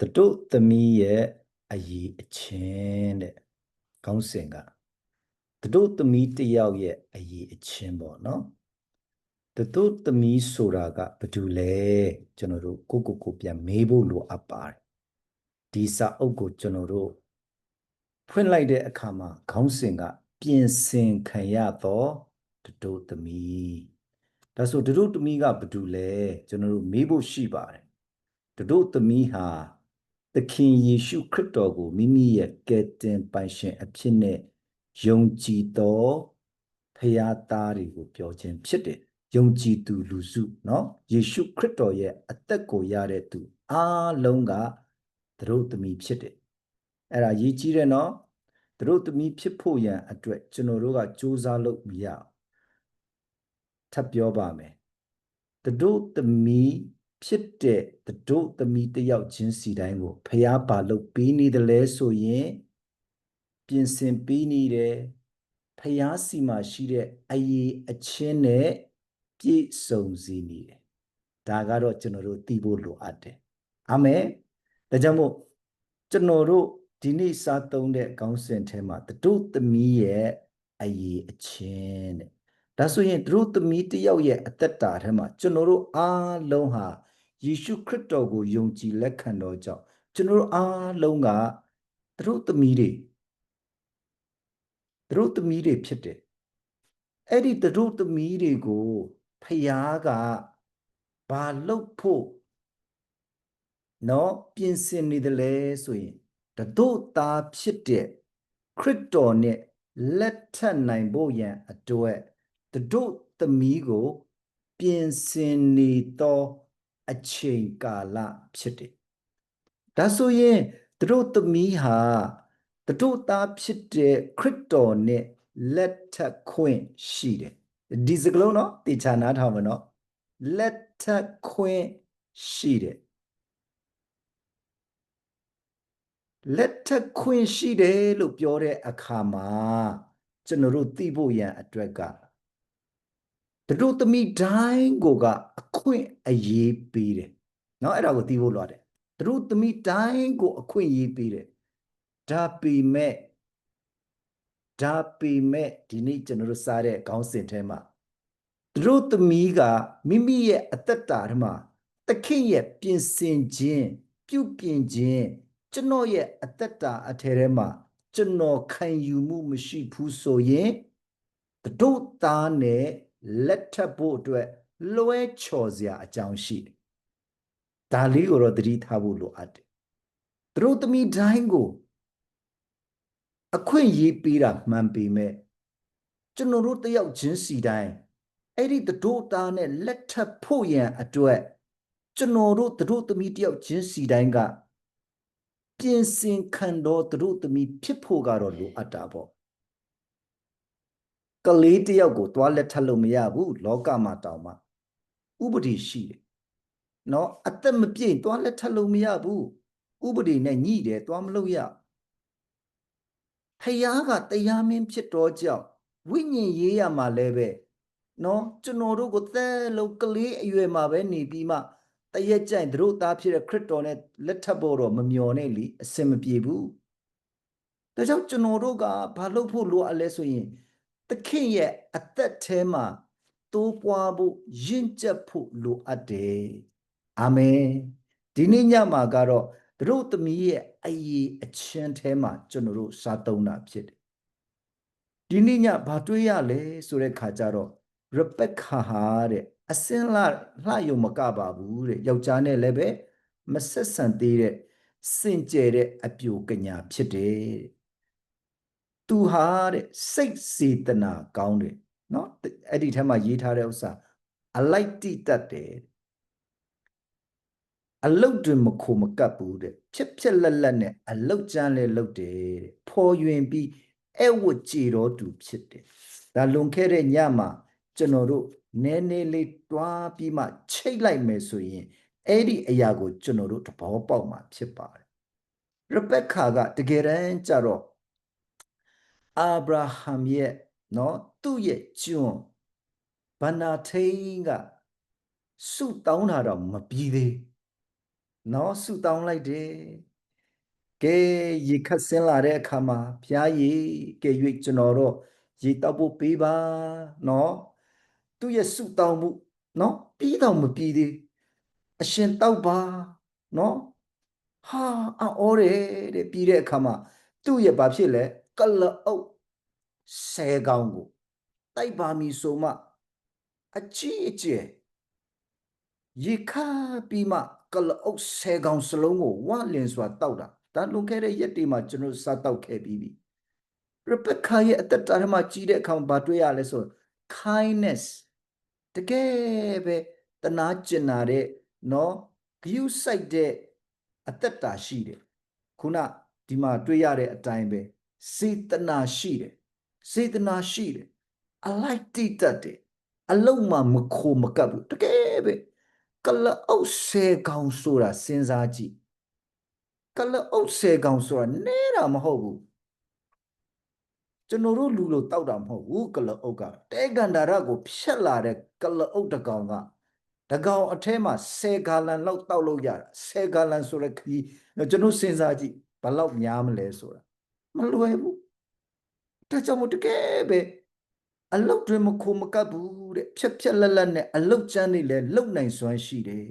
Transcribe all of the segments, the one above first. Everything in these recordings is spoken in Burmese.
တတို့သမီးရဲ့အည်အချင်းတဲ့ခေါင်းစဉ်ကတတို့သမီးတစ်ယောက်ရဲ့အည်အချင်းပေါ့နော်တတို့သမီးဆိုတာကဘာတူလဲကျွန်တော်တို့ကိုကိုကိုပြန်မေးဖို့လိုအပ်ပါတယ်ဒီစာအုပ်ကိုကျွန်တော်တို့ဖွင့်လိုက်တဲ့အခါမှာခေါင်းစဉ်ကပြင်ဆင်ခံရတော့တတို့သမီးဒါဆိုတတို့သမီးကဘာတူလဲကျွန်တော်တို့မေးဖို့ရှိပါတယ်တတို့သမီးဟာ သခင်ယေရှုခရစ်တော်ကိုမိမိရဲ့ကယ်တင်ပိုင်ရှင်အဖြစ်နဲ့ယုံကြည်သောဖရာသားတွေကိုပြောခြင်းဖြစ်တယ်။ယုံကြည်သူလူစုနော်ယေရှုခရစ်တော်ရဲ့အသက်ကိုရတဲ့သူအားလုံးကသူတို့သမီးဖြစ်တယ်။အဲ့ဒါရေးကြည့်တယ်နော်။သူတို့သမီးဖြစ်ဖို့ရန်အတွက်ကျွန်တော်တို့ကစူးစမ်းလို့မရဘူး။ထပ်ပြောပါမယ်။သူတို့သမီး ဖြစ်တဲ့တတို့သမီးတယောက်ချင်းစီတိုင်းကိုဖះပါလို့ပေးနေတယ်လဲဆိုရင်ပြင်ဆင်ပေးနေတယ်ဖះစီမှာရှိတဲ့အရေးအချင်းနဲ့ပြည့်စုံစေနေတယ်ဒါကတော့ကျွန်တော်တို့သိဖို့လိုအပ်တယ်အာမင်ဒါကြောင့်မို့ကျွန်တော်တို့ဒီနေ့စားသုံးတဲ့ခေါင်းစဉ်ထဲမှာတတို့သမီးရဲ့အရေးအချင်းတဲ့ဒါဆိုရင်သူတို့သမီးတယောက်ရဲ့အသက်တာထဲမှာကျွန်တော်တို့အားလုံးဟာ ယေရှုခရစ်တော်ကိုယုံကြည်လက်ခံတော်ကြောင့်ကျွန်တော်တို့အားလုံးကသူတို့သမီးတွေသူတို့သမီးတွေဖြစ်တယ်အဲ့ဒီသူတို့သမီးတွေကိုဖယားကဘာလုပ်ဖို့နော်ပြင်ဆင်နေတယ်လဲဆိုရင်တတို့သားဖြစ်တဲ့ခရစ်တော်နဲ့လက်ထပ်နိုင်ဖို့ရန်အတွက်တတို့သမီးကို ပြင်ဆင်နေသော အချိန်ကာလဖြစ်တယ်။ဒါဆိုရင်သူတို့သမီးဟာသူတို့သားဖြစ်တဲ့ခရစ်တော်နဲ့လက်ထပ်ခွင့်ရှိတယ်။ဒီစကလုံးနော်တေချာနားထောင်မယ်နော်။လက်ထပ်ခွင့်ရှိတယ်။လက်ထပ်ခွင့်ရှိတယ်လို့ပြောတဲ့အခါမှာကျွန်တော်တို့သိဖို့ရန်အတွက်ကတတို့သမီးတိုင်းကိုကအ ခွင့်အရေးပေးတယ်เนาะအဲ့ဒါကိုသိဖို့လိုတယ်တတို့သမီးတိုင်းကိုအခွင့်အရေးပေးတယ်ဒါပေမဲ့ဒါပေမဲ့ဒီနေ့ကျွန်တော်တို့စားတဲ့ခေါင်းစဉ်ထဲမှာတတို့သမီးကမိမိရဲ့အသက်တာထဲမှာသခင်ရဲ့ပြင်ဆင်ခြင်းပြုပြင်ခြင်းကျွန်တော်ရဲ့အသက်တာအထဲထဲမှာကျွန်တော်ခံယူမှုမရှိဘူးဆိုရင်တို့သားနဲ့လက်ထပ်ဖို့အတွက် လွဲချော်စရာအကြောင်းရှိတယ်။ဒါလေးကိုတော့သတိထားဖို့လိုအပ်တယ်။သူတို့သမီးတိုင်းကိုအခွင့်ရေးပေးတာမှန်ပေမဲ့ကျွန်တော်တို့တယောက်ချင်းစီတိုင်းအဲ့ဒီတို့သားနဲ့လက်ထပ်ဖို့ရန်အတွက်ကျွန်တော်တို့တို့သမီးတယောက်ချင်းစီတိုင်းကပြင်ဆင်ခံတော်တို့သမီးဖြစ်ဖို့ကတော့လိုအပ်တာပေါ့ကလေးတယောက်ကိုတွားလက်ထပ်လို့မရဘူးလောကမှာတောင်မှ ဥပဒေရှိတယ်နော်အသက်မပြည့်တွားလက်ထပ်လို့မရဘူးဥပဒေနဲ့ညှိတယ်တွားမလို့ရဖယားကတရားမင်းဖြစ်တော်ကြောင့်ဝိညာဉ်ရေးရမှာလည်းပဲနော်ကျွန်တော်တို့ကိုသဲလုံးကလေးအရွယ်မှာပဲနေပြီးမှတရက်ကြိုင်တို့သားဖြစ်တဲ့ခရစ်တော်နဲ့လက်ထပ်ဖို့တော့မမျော်နဲ့လीအစင်မပြေဘူးဒါကြောင့်ကျွန်တော်တို့ကဘာလုပ်ဖို့လိုအပ်လဲဆိုရင်သခင်ရဲ့အသက်ထဲမှာ တိုးပွားဖို့ယဉ်ကျက်ဖို့လိုအပ်တယ်အာမင်ဒီနေ့ညမှာကတော့တို့သမီးရဲ့အရေးအချင်းထဲမှာကျွန်တော်တို့စားသုံးတာဖြစ်တယ်ဒီနေ့ညဘာတွေးရလဲဆိုတဲ့ခါကျတော့ရပက်ခါဟာတဲ့အစင်းလှလှယုံမကပါဘူးတဲ့ယောက်ျားနဲ့လည်းပဲမဆက်ဆံသေးတဲ့စင်ကြယ်တဲ့အပြိုကညာဖြစ်တယ်သူဟာတဲ့စိတ်စေတနာကောင်းတယ် နော်အဲ့ဒီထဲမှာရေးထားတဲ့ဥစ္စာအလိုက်တိတတ်တယ်အလုတ်တွင်မခိုမကပ်ဘူးတဲ့ဖြစ်ဖြစ်လက်လက်နဲ့အလုတ်ကြမ်းလဲလုတ်တယ်တဲ့ဖော်ယွင်ပြီးအဲ့ဝတ်ကြေတော်သူဖြစ်တယ်ဒါလွန်ခဲ့တဲ့ညမှာကျွန်တော်တို့နည်းနည်းလေးတွားပြီးမှချိတ်လိုက်မယ်ဆိုရင်အဲ့ဒီအရာကိုကျွန်တော်တို့သဘောပေါက်မှာဖြစ်ပါတယ်ရဘက်ခါကတကယ်တမ်းကျတော့အာဗြဟံရဲ့ နော်သူ့ရဲ့ကျွန်ဗန္နာထိန်ကစုတောင်းတာတော့မပြီးသေးနော်ဆူတောင်းလိုက်တယ်ကဲရေခတ်ဆင်းလာတဲ့အခါမှာဘုရားရေကဲ၍ကျွန်တော်တော့ရေတောက်ဖို့ပေးပါနော်သူ့ရဲ့ဆူတောင်းမှုနော်ပြီးတော့မပြီးသေးအရှင်တောက်ပါနော်ဟာအော်တယ်တဲ့ပြီးတဲ့အခါမှာသူ့ရဲ့ဘာဖြစ်လဲကလအုပ် ဆဲကောင်းကိုတိုက်ပါမီဆိုမှအကြီးအကျယ်ရေခါပြီးမှကလအုပ်ဆဲကောင်းစလုံးကိုဝလင်စွာတောက်တာဒါလွန်ခဲ့တဲ့ရက်တွေမှာကျွန်တော်စားတောက်ခဲ့ပြီးပြီရပခါရဲ့အသက်တာထဲမှာကြီးတဲ့အခါမှာဘာတွေ့ရလဲဆို kindness တကယ်ပဲတနာကျင်နာတဲ့နော်ဂယုစိုက်တဲ့အသက်တာရှိတယ်ခုနဒီမှာတွေ့ရတဲ့အတိုင်းပဲစေတနာရှိတယ် စေတနာရှိတယ်အလိုက်တိတတ်တယ်အလုံးမမခိုမကပ်ဘူးတကယ်ပဲကလအုပ်ဆဲကောင်ဆိုတာစဉ်းစားကြည့်ကလအုပ်ဆဲကောင်ဆိုတာနဲတာမဟုတ်ဘူးကျွန်တော်တို့လူလိုတောက်တာမဟုတ်ဘူးကလအုပ်ကတဲကန်ဒါရကိုဖြတ်လာတဲ့ကလအုပ်တကောင်ကတကောင်အထဲမှာ10ဂါလန်လောက်တောက်လို့ရတာ10ဂါလန်ဆိုတဲ့ခကြီးကျွန်တော်စဉ်းစားကြည့်ဘလောက်များမလဲဆိုတာမလွယ်ဘူး ဒါကြောင့်မို့တကယ်ပဲအလုတ်တွေမခိုမကပ်ဘူးတဲ့ဖြက်ဖြက်လက်လက်နဲ့အလုတ်ကျန်းနေလဲလုံနိုင်စွမ်းရှိတယ်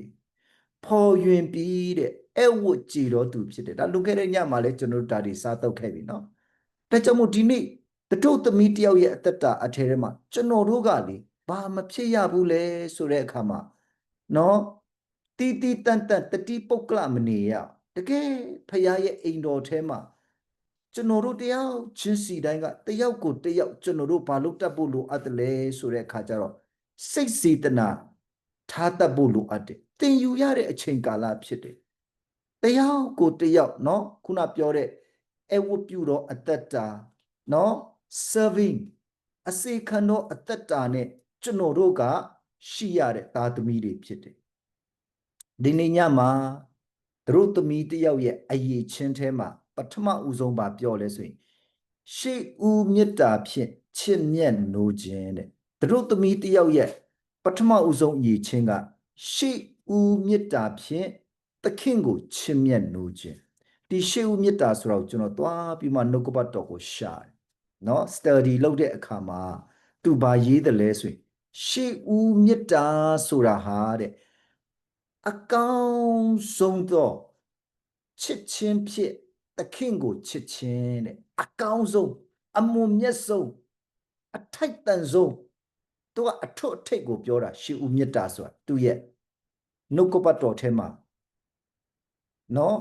ဖော်ယွင်ပြီးတဲ့အဲ့ဝတ်ကြည်တော်သူဖြစ်တယ်ဒါလွန်ခဲ့တဲ့ညမှာလဲကျွန်တော်တို့ဒါဒီစားတော့ခဲ့ပြီနော်ဒါကြောင့်မို့ဒီနေ့တတုတ်သမီးတယောက်ရဲ့အသက်တာအထဲထဲမှာကျွန်တော်တို့ကလေဘာမဖြစ်ရဘူးလဲဆိုတဲ့အခါမှာနော်တီတီတန်တန်တတိပုတ်ကလမနေရတကယ်ဖခင်ရဲ့အိမ်တော်ထဲမှာ ကျွန်တော်တို့တယောက်ချင်းစီတိုင်းကတယောက်ကိုတယောက်ကျွန်တော်တို့ဘာလို့တတ်ဖို့လိုအပ်တယ်လဲဆိုတဲ့အခါကျတော့စိတ်စေတနာထားတတ်ဖို့လိုအပ်တယ်သင်ယူရတဲ့အချိန်ကာလဖြစ်တယ်တယောက်ကိုတယောက်เนาะခုနပြောတဲ့အဝတ်ပြုတော့အသက်တာเนาะ serving အစေခံတော့အသက်တာနဲ့ကျွန်တော်တို့ကရှိရတဲ့သားသမီးတွေဖြစ်တယ်ဒီနေ့ညမှာသူတို့သမီးတယောက်ရဲ့အရေးချင်းထဲမှာ ပထမဦးဆုံးပါပြောလဲဆိုရင်ရှေးဦးမေတ္တာဖြင့်ချစ်မြတ်နိုးခြင်းတဲ့သူတို့သမီးတယောက်ရဲ့ပထမဦးဆုံးအရေးချင်းကရှေးဦးမေတ္တာဖြင့်သခင်ကိုချစ်မြတ်နိုးခြင်းဒီရှေးဦးမေတ္တာဆိုတော့ကျွန်တော်သွားပြီးမှနှုတ်ကပတ်တော်ကိုရှာတယ်နော် study လုပ်တဲ့အခါမှာသူဘာရေးတယ်လဲဆိုရင်ရှေးဦးမေတ္တာဆိုတာဟာတဲ့အကောင်းဆုံးသောချစ်ချင်းဖြစ် သခင်ကိုချစ်ခြင်းတဲ့အကောင်းဆုံးအမွန်မြတ်ဆုံးအထိုက်တန်ဆုံးသူကအထွတ်အထိပ်ကိုပြောတာရှေးဦးမြတ်တာဆိုတာသူရဲ့နှုတ်ကပတ်တော်ထဲမှာနော်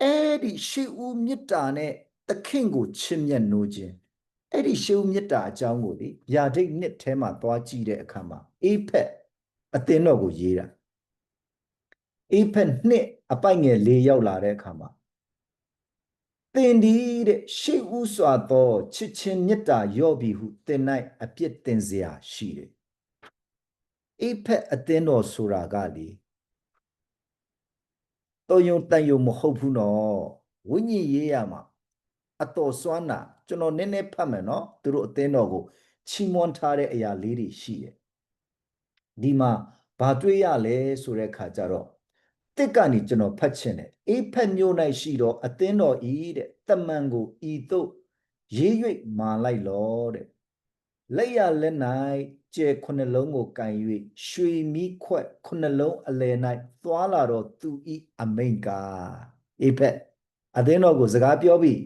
အဲ့ဒီရှေးဦးမြတ်တာနဲ့သခင်ကိုချစ်မြတ်နိုးခြင်းအဲ့ဒီရှေးဦးမြတ်တာအကြောင်းကိုလေဗျာဒိတ်နှစ်ထဲမှာသွားကြည့်တဲ့အခါမှာအေးဖက်အသင်းတော်ကိုရေးတာအေးဖက်နှစ် အပိုက်ငယ်၄ရောက်လာတဲ့အခါမှာသင်ဒီတဲ့ရှေ့ဥစွာသောချစ်ချင်းမေတ္တာရော့ပြီဟုသင်၌အပြစ်တင်စရာရှိတယ်အေးဖက်အသင်းတော်ဆိုတာကလေတော်ယုံတန်ယုံမဟုတ်ဘူးနော်ဝိညာဉ်ရေးရမှာအတော်စွမ်းနာကျွန်တော်နည်းနည်းဖတ်မယ်နော်သူတို့အသင်းတော်ကိုချီးမွမ်းထားတဲ့အရာလေးတွေရှိတယ်ဒီမှာဘာတွေ့ရလဲဆိုတဲ့ခါကျတော့ တစ်ကနေကျွန်တော်ဖတ်ချင်တယ်အေးဖက်မျိုး၌ရှိတော့အသင်းတော်ဤတဲ့တမန်ကိုဤသို့ရေး၍မာလိုက်လောတဲ့လက်ရလက်၌ကျဲခုနှလုံးကိုကန်၍ရွှေမီးခွက်ခုနှလုံးအလယ်၌သွားလာတော့သူဤအမိန်ကာအေးဖက်အသင်းတော်ကိုစကားပြောပြီး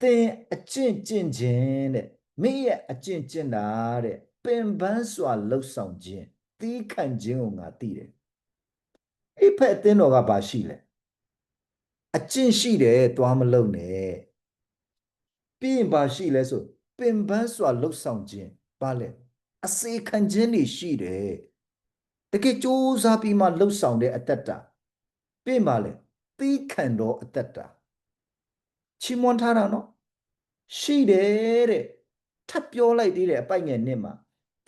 သင်အကျင့်ကျင့်ခြင်းတဲ့မင်းရဲ့အကျင့်ကျင့်တာတဲ့ပင်ပန်းစွာလှုပ်ဆောင်ခြင်း သီးခံခြင်းကိုငါသိတယ်အိဖက်အသင်းတော်ကဘာရှိလဲအကျင့်ရှိတယ်သွားမလုံနဲ့ပြီးရင်ဘာရှိလဲဆိုပင်ပန်းစွာလှုပ်ဆောင်ခြင်းဘာလဲအစေခံခြင်းတွေရှိတယ်တကယ်ကြိုးစားပြီးမှလှုပ်ဆောင်တဲ့အတ္တတာပြင်ပါလေသီးခံတော်အတ္တတာချီးမွမ်းထားတာနော်ရှိတယ်တဲ့ထပ်ပြောလိုက်သေးတယ်အပိုက်ငယ်နှစ်မှာ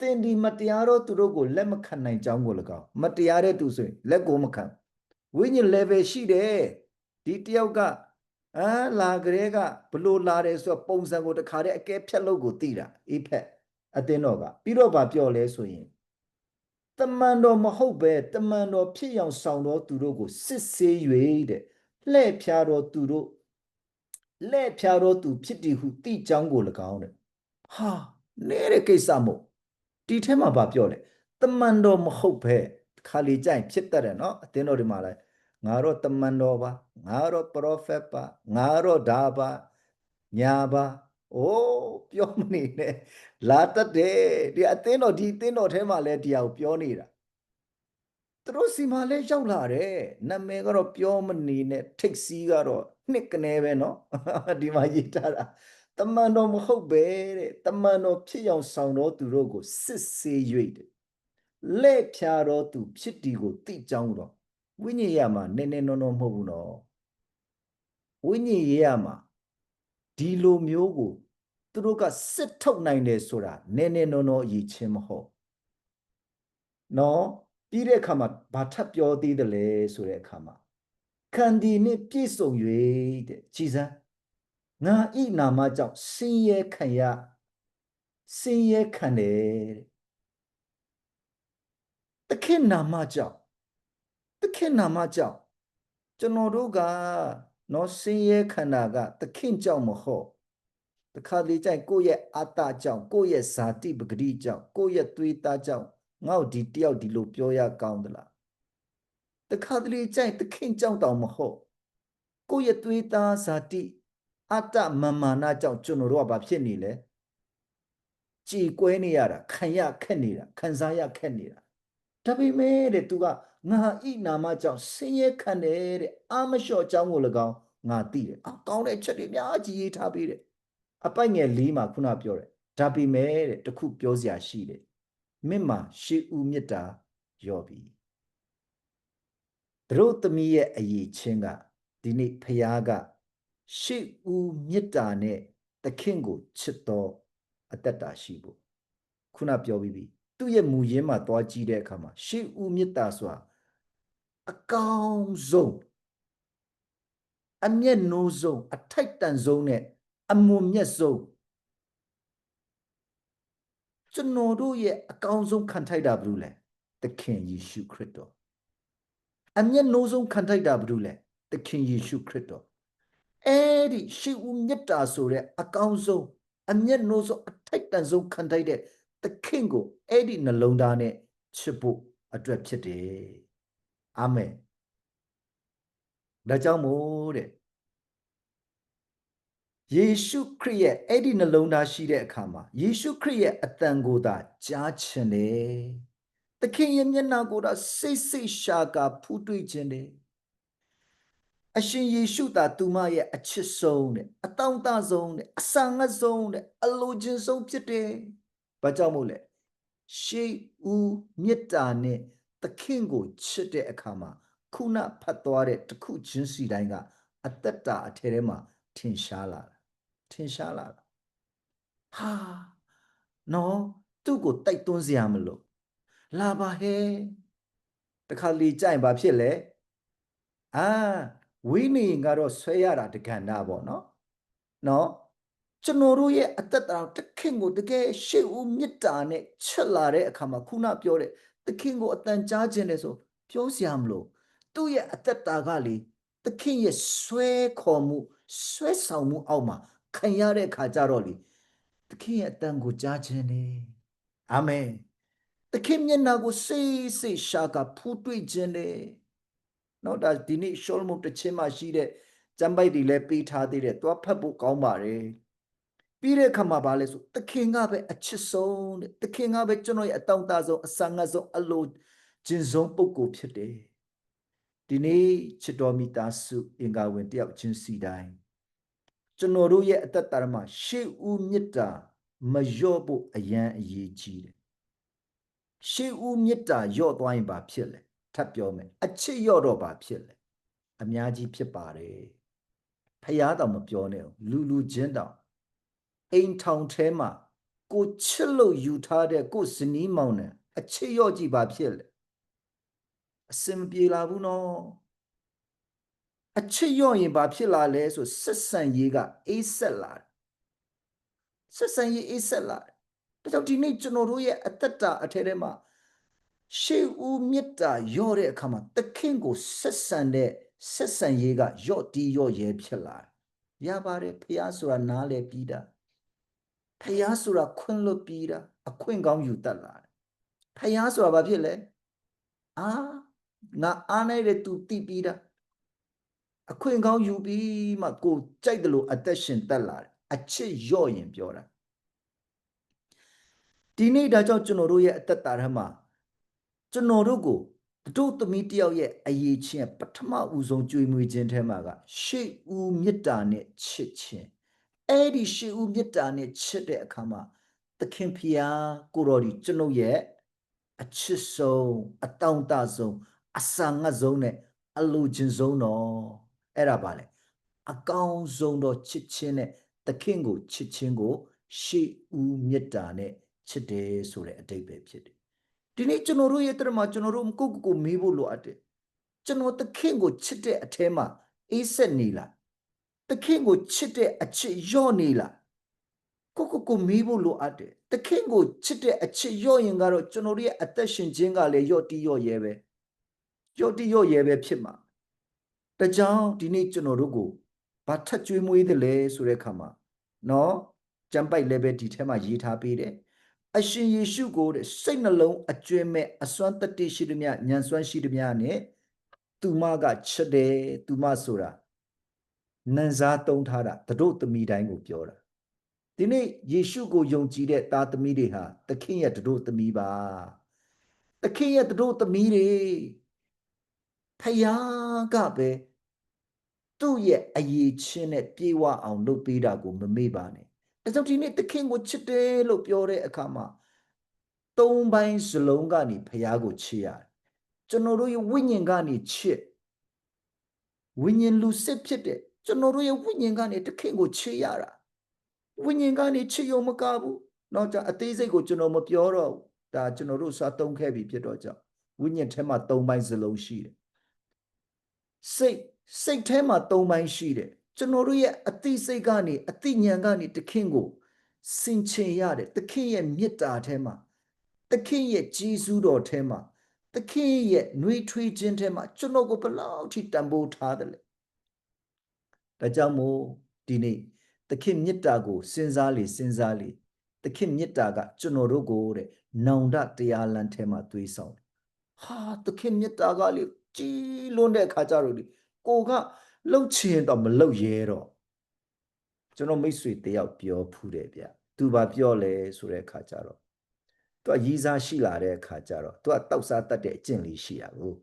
သင်ဒီမတရားတော့သူတို့ကိုလက်မခံနိုင်ကြောင်းကို၎င်းမတရားတဲ့သူဆိုရင်လက်ကိုမခံဝိညာဉ် level ရှိတယ်ဒီတယောက်ကအာလာကလေးကဘလို့လာတယ်ဆိုတော့ပုံစံကိုတခါတည်းအကဲဖြတ်လို့ကိုသိတာအေးဖက်အတင်းတော့ကပြီးတော့ဗာပြောလဲဆိုရင်တမန်တော်မဟုတ်ပဲတမန်တော်ဖြစ်ရောက်ဆောင်တော်သူတို့ကိုစစ်ဆေး၍တဲ့လှဲ့ဖြားတော်သူတို့လှဲ့ဖြားတော်သူဖြစ်တည်ဟုတိကြောင်းကို၎င်းတဲ့ဟာနေတဲ့ကိစ္စမို့ ဒီထဲမှာဗာပြောတယ်တမန်တော်မဟုတ်ပဲခါလီကြိုင်ဖြစ်တတ်တယ်နော်အသင်းတော်ဒီမှာလဲငါတော့တမန်တော်ပါငါတော့ပရောဖက်ပါငါတော့ဒါပါညာပါအိုးပြောမနေနဲ့လာတတ်တယ်ဒီအသင်းတော်ဒီအသင်းတော်ထဲမှာလဲဒီဟာကိုပြောနေတာသူတို့စီမှာလဲရောက်လာတယ်နာမည်ကတော့ပြောမနေနဲ့ထိတ်စီးကတော့နှစ်ကနေပဲเนาะဒီမှာရေးထားတာ တမန်တော်မဟုတ်ပဲတဲ့တမန်တော်ဖြစ်အောင်ဆောင်တော်သူတို့ကိုစစ်ဆေး၍တဲ့လက်ဖြာတော်သူဖြစ်ဒီကိုတိကြောင်းတော့ဝိညာဉ်ရမှာနည်းနည်းနော်နော်မဟုတ်ဘူးနော်ဝိညာဉ်ရရမှာဒီလိုမျိုးကိုသူတို့ကစစ်ထုတ်နိုင်တယ်ဆိုတာနည်းနည်းနော်နော်အရေးချင်းမဟုတ်နော်ပြီးတဲ့အခါမှာဘာထပ်ပြောသေးတယ်လဲဆိုတဲ့အခါမှာခန္ဒီနဲ့ပြည့်စုံ၍တဲ့ကြည်စမ်း ငါဤနာမကြောင့်ဆင်းရဲခံရဆင်းရဲခံတယ်တဲ့တခင်နာမကြောင့်တခင်နာမကြောင့်ကျွန်တော်တို့ကနော်ဆင်းရဲခန္ဓာကတခင်ကြောင့်မဟုတ်တခါလေကျရင်ကိုယ့်ရဲ့အာတကြောင့်ကိုယ့်ရဲ့ဇာတိပဂတိကြောင့်ကိုယ့်ရဲ့သွေးသားကြောင့်ငါ့ကိုဒီတယောက်ဒီလိုပြောရကောင်းသလားတခါတလေကျရင်တခင်ကြောင့်တောင်မဟုတ်ကိုယ့်ရဲ့သွေးသားဇာတိ အတ္တမမာနကြောင့်ကျွန်တော်တို့ကဘာဖြစ်နေလဲကြည်ကွဲနေရတာခံရခက်နေတာခံစားရခက်နေတာဒါပေမဲ့တဲ့သူကငါဣနာမကြောင့်ဆင်းရဲခံတယ်တဲ့အာမလျှော့အကြောင်းကို၎င်းငါသိတယ်အော်ကောင်းတဲ့အချက်တွေအများကြီးရေးထားပေးတယ်အပိုက်ငယ်လေးမှာခုနပြောတယ်ဒါပေမဲ့တဲ့တခုပြောစရာရှိတယ်မင့်မှာရှေးဦးမြတ်တာရော့ပြီသူတို့သမီးရဲ့အရေးချင်းကဒီနေ့ဖခင်က ရှေးဦးမြတ်တာနဲ့သခင်ကိုချစ်တော်အသက်တာရှိဖို့ခုနပြောပြီးပြီသူ့ရဲ့မူရင်းမှာသွားကြည့်တဲ့အခါမှာရှေးဦးမြတ်တာဆိုတာအကောင်ဆုံးအမျက်နှိုးဆုံးအထိုက်တန်ဆုံးနဲ့အမွန်မြတ်ဆုံးကျွန်တော်တို့ရဲ့အကောင်ဆုံးခံထိုက်တာဘာလို့လဲသခင်ယေရှုခရစ်တော်အမျက်နှိုးဆုံးခံထိုက်တာဘာလို့လဲသခင်ယေရှုခရစ်တော် အဲ့ဒီရှေးဦးမြတ်တာဆိုတဲ့အကောင်ဆုံးအမျက်နှိုးဆုံးအထိုက်တန်ဆုံးခံထိုက်တဲ့သခင်ကိုအဲ့ဒီနှလုံးသားနဲ့ချစ်ဖို့အတွက်ဖြစ်တယ်အာမင်ဒါကြောင့်မို့တဲ့ယေရှုခရစ်ရဲ့အဲ့ဒီနှလုံးသားရှိတဲ့အခါမှာယေရှုခရစ်ရဲ့အတန်ကိုသာကြားချင်တယ်။သခင်ရဲ့မျက်နှာကိုသာစိတ်စိတ်ရှာကာဖူးတွေ့ခြင်းတယ်။ အရှင်ယေရှုသာသူမရဲ့အချစ်ဆုံးတဲ့အတောင့်တဆုံးတဲ့အဆန်ငတ်ဆုံးတဲ့အလိုချင်ဆုံးဖြစ်တယ်။ဘာကြောင့်မို့လဲ။ရှေးဦးမေတ္တာနဲ့သခင်ကိုချစ်တဲ့အခါမှာခုနဖတ်သွားတဲ့တစ်ခုချင်းစီတိုင်းကအသက်တာအထဲထဲမှာထင်ရှားလာတာထင်ရှားလာတာဟာနော်သူ့ကိုတိုက်တွန်းစရာမလိုလာပါဟဲတခါလေကြိုင်ဘာဖြစ်လဲအာ ဝိနည်းကတော့ဆွဲရတာတကန္တာပေါ့နော်နော်ကျွန်တော်တို့ရဲ့အသက်တာတခင်ကိုတကယ်ရှေ့ဦးမေတ္တာနဲ့ချက်လာတဲ့အခါမှာခုနပြောတဲ့တခင်ကိုအတန်ကြားခြင်းလဲဆိုပြောစရာမလိုသူ့ရဲ့အသက်တာကလေသခင်ရဲ့ဆွဲခေါ်မှုဆွဲဆောင်မှုအောက်မှာခံရတဲ့ခါကြတော့လေသခင်ရဲ့အတန်ကိုကြားခြင်းနေအာမင်သခင်မျက်နှာကိုစိတ်စိတ်ရှာကဖူးတွေ့ခြင်းနေ နော်ဒါဒီနေ့ရှောလမုတ်တစ်ချင်းမှရှိတဲ့ကျမ်းပိုက်တွေလည်းပေးထားသေးတယ်သွားဖတ်ဖို့ကောင်းပါတယ်ပြီးတဲ့အခါမှာဗာလဲဆိုသခင်ကပဲအချစ်ဆုံးတဲ့သခင်ကပဲကျွန်တော်ရဲ့အတောင့်တဆုံးအဆန်ငတ်ဆုံးအလိုကျင်ဆုံးပုဂ္ဂိုလ်ဖြစ်တယ်ဒီနေ့ချစ်တော်မိသားစုအင်္ဂါဝင်တယောက်ချင်းစီတိုင်းကျွန်တော်တို့ရဲ့အသက်တာမှာရှေးဦးမြတ်တာမလျော့ဖို့အရန်အရေးကြီးတယ်ရှေးဦးမြတ်တာလျော့သွားရင်ဘာဖြစ်လဲ ထပ်ပြောမယ်အချစ်လျော့တော့ဘာဖြစ်လဲအများကြီးဖြစ်ပါတယ်ဖះတောင်မပြောနဲ့လူလူချင်းတောင်အိမ်ထောင်ထဲမှာကိုချစ်လို့ယူထားတဲ့ကိုဇနီးမောင်နဲ့အချစ်လျော့ကြည့်ဘာဖြစ်လဲအစင်ပြေလာဘူးနော်အချစ်ရော့ရင်ဘာဖြစ်လာလဲဆိုဆက်ဆံရေးကအေးဆက်လာတယ်ဆက်ဆံရေးအေးဆက်လာတယ်ဒါကြောင့်ဒီနေ့ကျွန်တော်တို့ရဲ့အသက်တာအထဲထဲမှာ ရှေးဦးမေတ္တာရော့တဲ့အခါမှာသခင်ကိုဆက်ဆံတဲ့ဆက်ဆံရေးကရော့တီးရော့ရဲဖြစ်လာတယ်ရပါတယ်ဖះဆိုတာနားလေပြီးတာဖះဆိုတာခွင့်လွတ်ပြီးတာအခွင့်ကောင်းယူတတ်လာတယ်ဖះဆိုတာဘာဖြစ်လဲအာငါအားနေတဲ့သူတိပြီးတာအခွင့်ကောင်းယူပြီးမှကိုကြိုက်တယ်လို့အသက်ရှင်တက်လာတယ်အချစ်ရော့ရင်ပြောတာဒီနေ့ဒါကြောင့်ကျွန်တော်တို့ရဲ့အသက်တာထဲမှာ ကျွန်တော်တို့ကိုတို့သမီးတယောက်ရဲ့အရေးချင်းပထမဦးဆုံးကြွေးမွေးခြင်းထဲမှာကရှေ့ဦးမေတ္တာနဲ့ချစ်ခြင်းအဲ့ဒီရှေ့ဦးမေတ္တာနဲ့ချစ်တဲ့အခါမှာသခင်ဖျားကိုတော်ဒီကျွန်ုပ်ရဲ့အချစ်ဆုံးအတောင့်တဆုံးအဆာငတ်ဆုံးနဲ့အလိုချင်ဆုံးတော့အဲ့ဒါပါလေအကောင်းဆုံးတော့ချစ်ခြင်းနဲ့သခင်ကိုချစ်ခြင်းကိုရှေ့ဦးမေတ္တာနဲ့ချစ်တယ်ဆိုတဲ့အတိတ်ပဲဖြစ်တယ် ဒီနေ့ကျွန်တော်တို့ရဲ့တရမှာကျွန်တော်တို့ကိုယ့်ကိုယ်ကိုမေးဖို့လိုအပ်တယ်ကျွန်တော်သခင်ကိုချစ်တဲ့အထဲမှာအေးဆက်နေလားသခင်ကိုချစ်တဲ့အချစ်ယော့နေလားကိုကိုကိုမေးဖို့လိုအပ်တယ်တခင်ကိုချစ်တဲ့အချစ်ယော့ရင်ကတော့ကျွန်တော်တို့ရဲ့အသက်ရှင်ခြင်းကလည်းယော့တီယော့ရဲပဲယော့တီယော့ရဲပဲဖြစ်မှာတကြောင်ဒီနေ့ကျွန်တော်တို့ကိုဘာထက်ကြွေးမွေးတယ်လဲဆိုတဲ့အခါမှာနော်ကြံပိုက်လည်းပဲဒီထဲမှာရေးထားပေးတယ် အရှင်ယေရှုကိုတဲ့စိတ်နှလုံးအကျွမ်းမဲ့အစွမ်းတတိရှိသည်များဉာဏ်စွမ်းရှိသည်များနဲ့သူမကချစ်တယ်သူမဆိုတာနန်စားတုံးထားတာတို့သမီးတိုင်းကိုပြောတာဒီနေ့ယေရှုကိုယုံကြည်တဲ့သားသမီးတွေဟာသခင်ရဲ့တို့သမီးပါသခင်ရဲ့တို့သမီးတွေဖယားကပဲသူ့ရဲ့အရေးချင်းနဲ့ပြေဝအောင်လုပ်ပေးတာကိုမမေ့ပါနဲ့ ဒါကြောင့်ဒီနေ့သခင်ကိုချစ်တယ်လို့ပြောတဲ့အခါမှာသုံးပိုင်းစလုံးကနေဖယားကိုချစ်ရတယ်ကျွန်တော်တို့ရဲ့ဝိညာဉ်ကနေချစ်ဝိညာဉ်လူစစ်ဖြစ်တဲ့ကျွန်တော်တို့ရဲ့ဝိညာဉ်ကနေသခင်ကိုချစ်ရတာဝိညာဉ်ကနေချစ်ရုံမကဘူးတော့ကြအသေးစိတ်ကိုကျွန်တော်မပြောတော့ဘူးဒါကျွန်တော်တို့စားသုံးခဲ့ပြီဖြစ်တော့ကြောင့်ဝိညာဉ်ထဲမှာ၃ပိုင်းစလုံးရှိတယ်စိတ်စိတ်ထဲမှာ၃ပိုင်းရှိတယ် ကျွန်တော်တို့ရဲ့အသိစိတ်ကနေအသိဉာဏ်ကနေတခင်ကိုစင်ချင်ရတယ်တခင်ရဲ့မေတ္တာထဲမှာတခင်ရဲ့ကြီးစုတော်ထဲမှာတခင်ရဲ့နှွေးထွေးခြင်းထဲမှာကျွန်တော်ကိုဘယ်လောက်ထိတန်ဖိုးထားတယ်လဲဒါကြောင့်မို့ဒီနေ့သခင်မေတ္တာကိုစဉ်းစားလေစဉ်းစားလေသခင်မေတ္တာကကျွန်တော်တို့ကိုတဲ့နောင်တတရားလမ်းထဲမှာသွေးဆောင်တယ်ဟာသခင်မေတ္တာကလေကြီးလွန်းတဲ့အခါကျတော့လေကိုက လှုပ်ချင်တော့မလှုပ်ရဲတော့ကျွန်တော်မိတ်ဆွေတယောက်ပြောဖူးတယ်ဗျသူဘာပြောလဲဆိုတဲ့အခါကျတော့သူကရည်စားရှိလာတဲ့အခါကျတော့သူကတောက်စားတတ်တဲ့အကျင့်လေးရှိရဘူး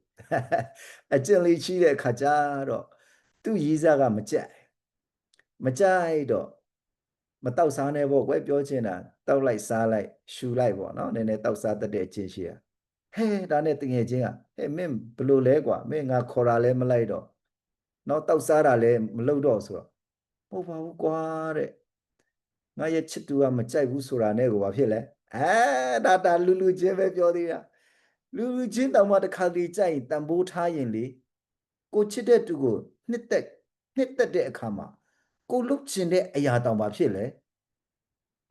အကျင့်လေးရှိတဲ့အခါကျတော့သူရည်စားကမကြက်မကြိုက်တော့မတောက်စားနဲ့ပေါ့ကွယ်ပြောချင်တာတောက်လိုက်စားလိုက်ရှူလိုက်ပေါ့နော်နည်းနည်းတောက်စားတတ်တဲ့အချင်းရှိရဟဲဒါနဲ့တငယ်ချင်းကဟဲမင်းဘလို့လဲကွာမင်းငါခေါ်တာလဲမလိုက်တော့ နော်တောက်စားတာလဲမလုပ်တော့ဆိုတော့ဟုတ်ပါဘူးကွာတဲ့ငါရဲ့ချစ်သူကမကြိုက်ဘူးဆိုတာနဲ့ကိုဘာဖြစ်လဲအဲဒါတာလူလူချင်းပဲပြောသေးတာလူလူချင်းတောင်မှတစ်ခါတည်းကြိုက်ရင်တန်ဖိုးထားရင်လေကိုချစ်တဲ့သူကိုနှစ်သက်နှစ်သက်တဲ့အခါမှာကိုလုတ်ကျင်တဲ့အရာတောင်ပါဖြစ်လေ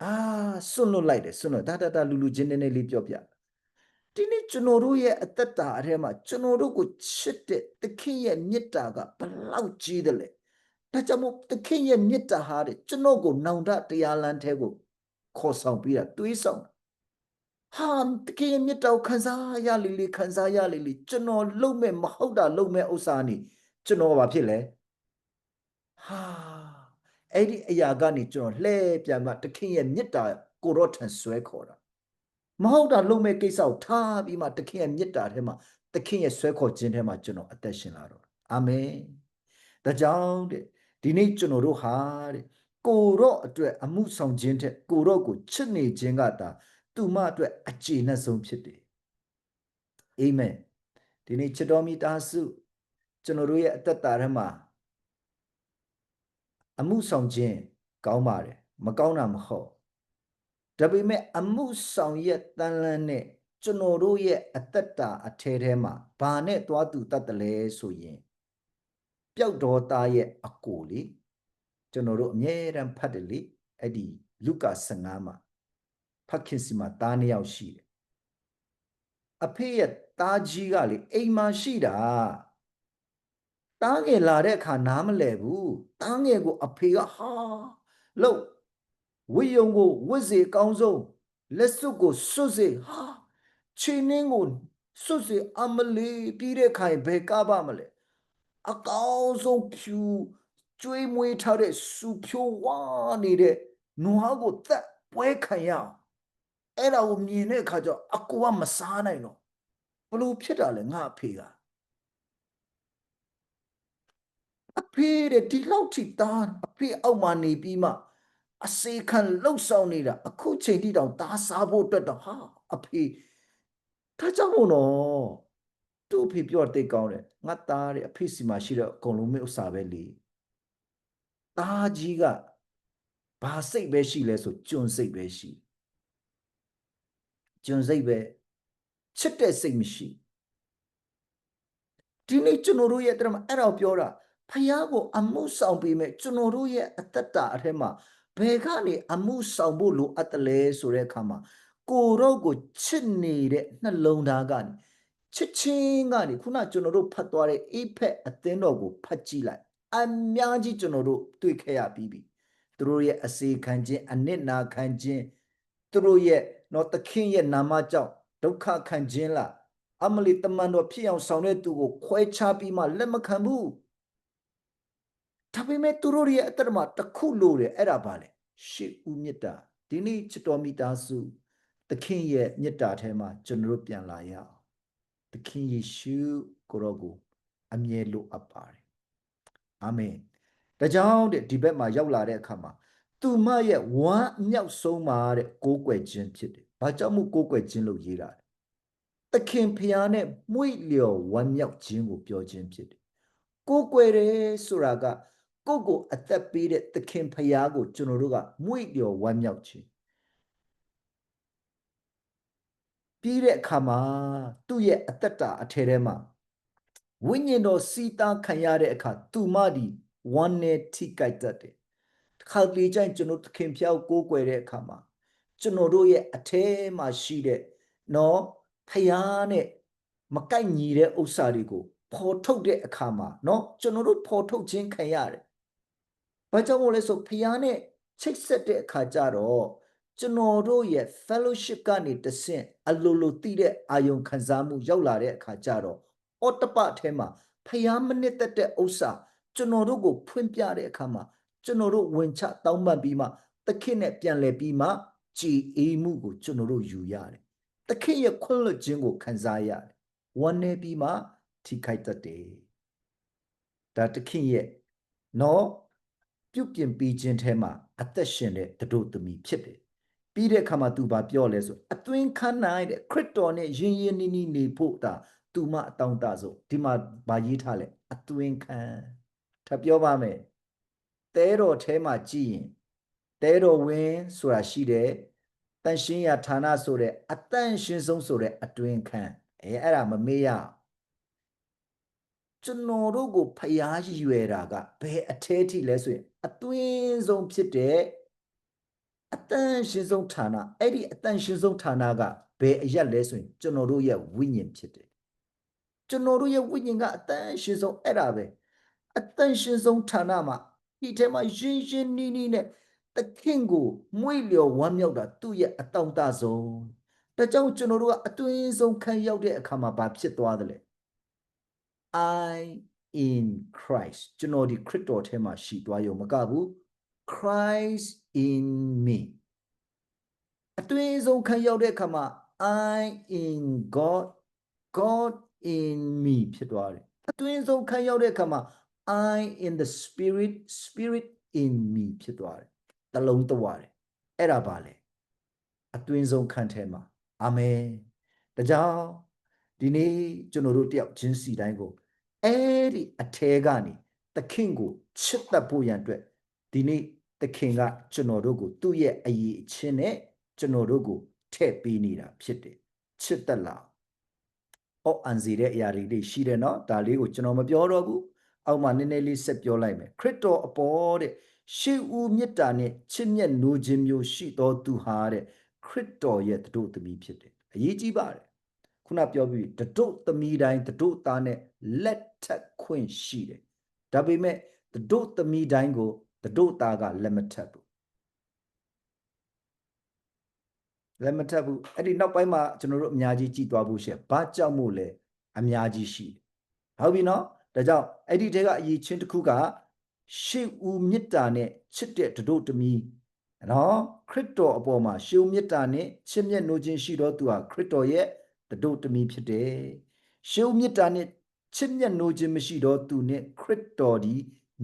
အာစွန့်လွတ်လိုက်တယ်စွန့်လွတ်ဒါဒါဒါလူလူချင်းနေနေလေးပြောပြ ဒီနေ့ကျွန်တော်တို့ရဲ့အသက်တာအထဲမှာကျွန်တော်တို့ကိုချစ်တဲ့သခင်ရဲ့မေတ္တာကဘလောက်ကြီးတယ်လဲဒါကြောင့်မို့သခင်ရဲ့မေတ္တာဟာတဲ့ကျွန်တော်ကိုနောင်တတရားလမ်းထဲကိုခေါ်ဆောင်ပြီးတာတွေးဆောင်ဟာတကယ်မြတ်တော်ခံစားရလေလေခံစားရလေလေကျွန်တော်လုံမဲ့မဟုတ်တာလုံမဲ့ဥစ္စာနေကျွန်တော်ဘာဖြစ်လဲဟာအဲ့ဒီအရာကနေကျွန်တော်လှည့်ပြန်မှတခင်ရဲ့မေတ္တာကိုရောထန်ဆွဲခေါ်တာ မဟုတ်တာလုံးမဲ့ကိစ္စကိုထားပြီးမှတခင်ရဲ့မေတ္တာထဲမှာတခင်ရဲ့ဆွဲခေါ်ခြင်းထဲမှာကျွန်တော်အသက်ရှင်လာတော့အာမင်ဒါကြောင့်တဲ့ဒီနေ့ကျွန်တော်တို့ဟာတဲ့ကိုရော့အတွက်အမှုဆောင်ခြင်းတဲ့ကိုရော့ကိုချစ်နေခြင်းကတာသူမအတွက်အကျေနပ်ဆုံးဖြစ်တယ်အာမင်ဒီနေ့ချစ်တော်မိသားစုကျွန်တော်တို့ရဲ့အသက်တာထဲမှာအမှုဆောင်ခြင်းကောင်းပါတယ်မကောင်းတာမဟုတ် ဒါပေမဲ့အမှုဆောင်ရဲ့တန်လန်းနဲ့ကျွန်တော်တို့ရဲ့အသက်တာအထဲထဲမှာဘာနဲ့သွားတူတတ်တယ်လဲဆိုရင်ပျောက်တော်သားရဲ့အကိုလေကျွန်တော်တို့အမြဲတမ်းဖတ်တယ်လေအဲ့ဒီလုကာ15မှာဖတ်ခင်စီမှာသားနှစ်ယောက်ရှိတယ်အဖေရဲ့သားကြီးကလေအိမ်မှာရှိတာတားငယ်လာတဲ့အခါနားမလဲဘူးတားငယ်ကိုအဖေကဟာလို့ ဝိယုံကိုဝစ်စေကောင်းဆုံးလက်စွပ်ကိုစွတ်စေဟာခြေနှင်းကိုစွတ်စေအမလီပြီးတဲ့ခိုင်ဘယ်ကပါမလဲအကောင်းဆုံးဖြူကျွေးမွေးထားတဲ့စူဖြိုးဝါနေတဲ့နွားကိုတက်ပွဲခံရအောင်အဲ့ဒါကိုမြင်တဲ့အခါကျတော့အကူကမစားနိုင်တော့ဘလို့ဖြစ်တာလဲငါအဖေကအဖေတဲ့ဒီလောက်ထိသားအဖေအောက်မှာနေပြီးမှ အစေခံလှုပ်ဆောင်နေတာအခုချိန်ထိတောင်သားစားဖို့အတွက်တော့ဟာအဖေဒါကြောင့်မို့နော်သူ့အဖေပြောတိတ်ကောင်းတယ်ငါသားတဲ့အဖေစီမှာရှိတဲ့အကုန်လုံးမျိုးဥစ္စာပဲလေသားကြီးကဘာစိတ်ပဲရှိလဲဆိုကျွန်စိတ်ပဲရှိကျွန်စိတ်ပဲချစ်တဲ့စိတ်မရှိဒီနေ့ကျွန်တော်တို့ရဲ့တရမအဲ့တော့ပြောတာဖယားကိုအမှုဆောင်ပေးမယ်ကျွန်တော်တို့ရဲ့အသက်တာအထက်မှာ ဘယ်ကနေအမှုဆောင်ဖို့လိုအပ်တယ်လဲဆိုတဲ့အခါမှာကိုတော့ကိုချစ်နေတဲ့နှလုံးသားကနေချစ်ချင်းကနေခုနကျွန်တော်တို့ဖတ်သွားတဲ့အိဖက်အသင်းတော်ကိုဖတ်ကြည့်လိုက်အများကြီးကျွန်တော်တို့တွေ့ခဲ့ရပြီးပြီသူတို့ရဲ့အစေခံခြင်းအနစ်နာခံခြင်းသူတို့ရဲ့တော့သခင်ရဲ့နာမကြောင့်ဒုက္ခခံခြင်းလားအမလီတမန်တော်ဖြစ်အောင်ဆောင်တဲ့သူကိုခွဲခြားပြီးမှလက်မခံဘူး ဒါပေမဲ့သူတို့ရဲ့အတ္တမှာတစ်ခုလို့တယ်အဲ့ဒါပါလေရှေ့ဦးမြတ်တာဒီနေ့ချစ်တော်မိသားစုသခင်ရဲ့မြတ်တာထဲမှာကျွန်တော်တို့ပြန်လာရအောင်သခင်ယေရှုကိုရောကိုအမြဲလိုအပ်ပါတယ်အာမင်ဒါကြောင့်တဲ့ဒီဘက်မှာရောက်လာတဲ့အခါမှာသူမရဲ့ဝမ်းအမြောက်ဆုံးမှာတဲ့ကိုးကွယ်ခြင်းဖြစ်တယ်ဘာကြောင့်မို့ကိုးကွယ်ခြင်းလို့ရေးတာလဲသခင်ဖျားနဲ့မွေ့လျော်ဝမ်းမြောက်ခြင်းကိုပြောခြင်းဖြစ်တယ်ကိုးကွယ်တယ်ဆိုတာက ကိုယ့်ကိုအသက်ပေးတဲ့သခင်ဖျားကိုကျွန်တော်တို့ကမွေ့လျော်ဝမ်းမြောက်ခြင်းပြီးတဲ့အခါမှာသူ့ရဲ့အသက်တာအထဲထဲမှာဝိညာဉ်တော်စီးသားခံရတဲ့အခါသူမဒီဝမ်းနဲ့ထိကြိုက်တတ်တယ်တစ်ခါလေကျရင်ကျွန်တော်သခင်ဖျားကိုကိုးကွယ်တဲ့အခါမှာကျွန်တော်တို့ရဲ့အထဲမှာရှိတဲ့နော်ဖျားနဲ့မကိုက်ညီတဲ့ဥစ္စာတွေကိုဖော်ထုတ်တဲ့အခါမှာเนาะကျွန်တော်တို့ဖော်ထုတ်ခြင်းခံရတယ်။ ဘာကြောင့်မို့လဲဆိုဖျားနဲ့ချိတ်ဆက်တဲ့အခါကျတော့ကျွန်တော်တို့ရဲ့ fellowship ကနေတဆင့်အလိုလိုတည်တဲ့အာယုံခံစားမှုရောက်လာတဲ့အခါကျတော့အော်တပအထဲမှာဖျားမနစ်သက်တဲ့ဥစ္စာကျွန်တော်တို့ကိုဖွင့်ပြတဲ့အခါမှာကျွန်တော်တို့ဝင်ချတောင်းပန်ပြီးမှသခင်နဲ့ပြန်လည်ပြီးမှကြည်အေးမှုကိုကျွန်တော်တို့ယူရတယ်။သခင်ရဲ့ခွင့်လွှတ်ခြင်းကိုခံစားရတယ်။ဝမ်းနေပြီးမှထိခိုက်တတ်တယ်။ဒါသခင်ရဲ့နော် ပြုတ်ပြင်ပြီးခြင်းထဲမှာအသက်ရှင်တဲ့တတို့သမီးဖြစ်တယ်။ပြီးတဲ့အခါမှာသူဘာပြောလဲဆိုအသွင်ခန်းနိုင်တဲ့ခရစ်တော်နဲ့ယဉ်ယဉ်နီးနီးနေဖို့ဒါသူမအတောင်းတဆိုဒီမှာဗာရေးထားလဲအသွင်ခန်းထပ်ပြောပါမယ်။တဲတော်ထဲမှာကြည့်ရင်တဲတော်ဝင်းဆိုတာရှိတယ်တန်ရှင်းရဌာနဆိုတဲ့အတန့်ရှင်းဆုံးဆိုတဲ့အတွင်ခန်းအဲအဲ့ဒါမမေ့ရ ကျွန်တော်တို့ကိုဖျားရွယ်တာကဘယ်အထဲထိလဲဆိုရင်အတွင်းဆုံးဖြစ်တဲ့အတန့်ရှင်းဆုံးဌာနအဲ့ဒီအတန့်ရှင်းဆုံးဌာနကဘယ်အရက်လဲဆိုရင်ကျွန်တော်တို့ရဲ့ဝိညာဉ်ဖြစ်တယ်ကျွန်တော်တို့ရဲ့ဝိညာဉ်ကအတန့်ရှင်းဆုံးအဲ့ဒါပဲအတန့်ရှင်းဆုံးဌာနမှာဒီထဲမှာရှင်းရှင်းနီးနီးနဲ့သခင်ကိုမွေ့လျော်ဝမ်းမြောက်တာသူ့ရဲ့အတောင့်တဆုံးဒါကြောင့်ကျွန်တော်တို့ကအတွင်းဆုံးခံရောက်တဲ့အခါမှာဘာဖြစ်သွားသလဲ I in Christ ကျွန်တော်ဒီခရစ်တော်ထဲမှာရှိသွားရုံမကဘူး Christ in me အတွင်းဆုံးခံရောက်တဲ့အခါမှာ I in God God in me ဖြစ်သွားတယ်အတွင်းဆုံးခံရောက်တဲ့အခါမှာ I in the spirit spirit in me ဖြစ်သွားတယ်တလုံးတဝတယ်အဲ့ဒါပါလေအတွင်းဆုံးခံထဲမှာအာမင်ဒါကြောင့်ဒီနေ့ကျွန်တော်တို့တယောက်ချင်းစီတိုင်းကို အဲ့ဒီအထဲကနေသခင်ကိုချစ်တတ်ဖို့ရန်အတွက်ဒီနေ့သခင်ကကျွန်တော်တို့ကိုသူ့ရဲ့အရေးအချင်းနဲ့ကျွန်တော်တို့ကိုထည့်ပေးနေတာဖြစ်တယ်ချစ်တတ်လားအော့အန်စီတဲ့အရာတွေရှိတယ်နော်ဒါလေးကိုကျွန်တော်မပြောတော့ဘူးအောက်မှာနည်းနည်းလေးဆက်ပြောလိုက်မယ်ခရစ်တော်အပေါ်တဲ့ရှေးဦးမြတ်တာနဲ့ချစ်မြတ်နိုးခြင်းမျိုးရှိတော်သူဟာတဲ့ခရစ်တော်ရဲ့တို့သမီးဖြစ်တယ်အရေးကြီးပါတယ် ခုခုနပြောပြီးတတို့သမီးတိုင်းတတို့သားနဲ့လက်ထပ်ခွင့်ရှိတယ်ဒါပေမဲ့တတို့သမီးတိုင်းကိုတတို့သားကလက်မထပ်ဘူးလက်မထပ်ဘူးအဲ့ဒီနောက်ပိုင်းမှာကျွန်တော်တို့အများကြီးကြည်သွားဖို့ရှင့်ဘာကြောင့်မို့လဲအများကြီးရှိတယ်ဟုတ်ပြီနော်ဒါကြောင့်အဲ့ဒီတဲကအရေးချင်းတစ်ခုကရှေ့ဦးမေတ္တာနဲ့ချစ်တဲ့တတို့သမီးနော်ခရစ်တော်အပေါ်မှာရှေးဦးမေတ္တာနဲ့ချစ်မြတ်နိုးခြင်းရှိတော်သူဟာခရစ်တော်ရဲ့ တတို့သမီးဖြစ်တယ်ရှေးဦးမေတ္တာနဲ့ချစ်မြတ်နိုးခြင်းမရှိတော်သူနဲ့ခရစ်တော်ဒီ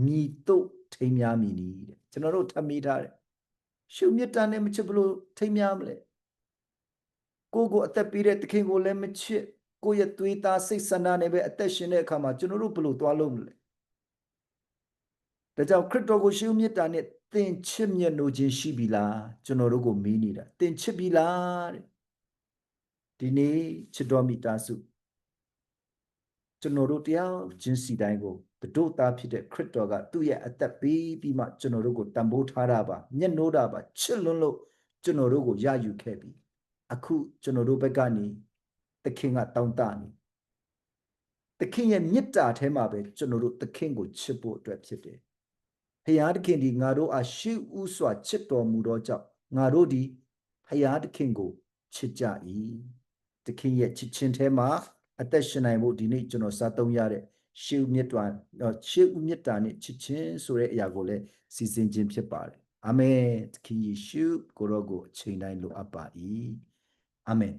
မြည်တို့ထိမ်းများမည်နီးတဲ့ကျွန်တော်တို့ထပ်မိထားတယ်ရှေးဦးမေတ္တာနဲ့မချစ်ဘလို့ထိမ်းများမလဲကိုကိုအသက်ပေးတဲ့သခင်ကိုလည်းမချစ်ကိုယ့်ရဲ့သွေးသားစိတ်ဆန္ဒနဲ့ပဲအသက်ရှင်တဲ့အခါမှာကျွန်တော်တို့ဘလို့သွားလို့မလဲဒါကြောင့်ခရစ်တော်ကိုရှေးဦးမေတ္တာနဲ့သင်ချစ်မြတ်နိုးခြင်းရှိပြီလားကျွန်တော်တို့ကိုမေးနေတာသင်ချစ်ပြီလားတဲ့ ဒီနေ့ချစ်တော်မိသားစုကျွန်တော်တို့တရားချင်းစီတိုင်းကိုတို့သားဖြစ်တဲ့ခရစ်တော်ကသူ့ရဲ့အသက်ပေးပြီးမှကျွန်တော်တို့ကိုတန်ဖိုးထားတာပါမျက်နှိုးတာပါချစ်လွန်းလို့ကျွန်တော်တို့ကိုရယူခဲ့ပြီအခုကျွန်တော်တို့ဘက်ကနေသခင်ကတောင်းတနေသခင်ရဲ့မေတ္တာထဲမှာပဲကျွန်တော်တို့သခင်ကိုချစ်ဖို့အတွက်ဖြစ်တယ်ဖယားသခင်ဒီငါတို့အားရှိဥစွာချစ်တော်မူသောကြောင့်ငါတို့ဒီဖယားသခင်ကိုချစ်ကြ၏ သခင်ရဲ့ချစ်ခြင်းထဲမှာအသက်ရှင်နိုင်ဖို့ဒီနေ့ကျွန်တော်စားသုံးရတဲ့ရှေးဥမြတ်တော်ရှေးဥမြတ်တာနဲ့ချစ်ခြင်းဆိုတဲ့အရာကိုလည်းစီစဉ်ခြင်းဖြစ်ပါတယ်အာမင်သခင်ယေရှုကိုရောကိုအချိန်တိုင်းလိုအပ်ပါ၏အာမင်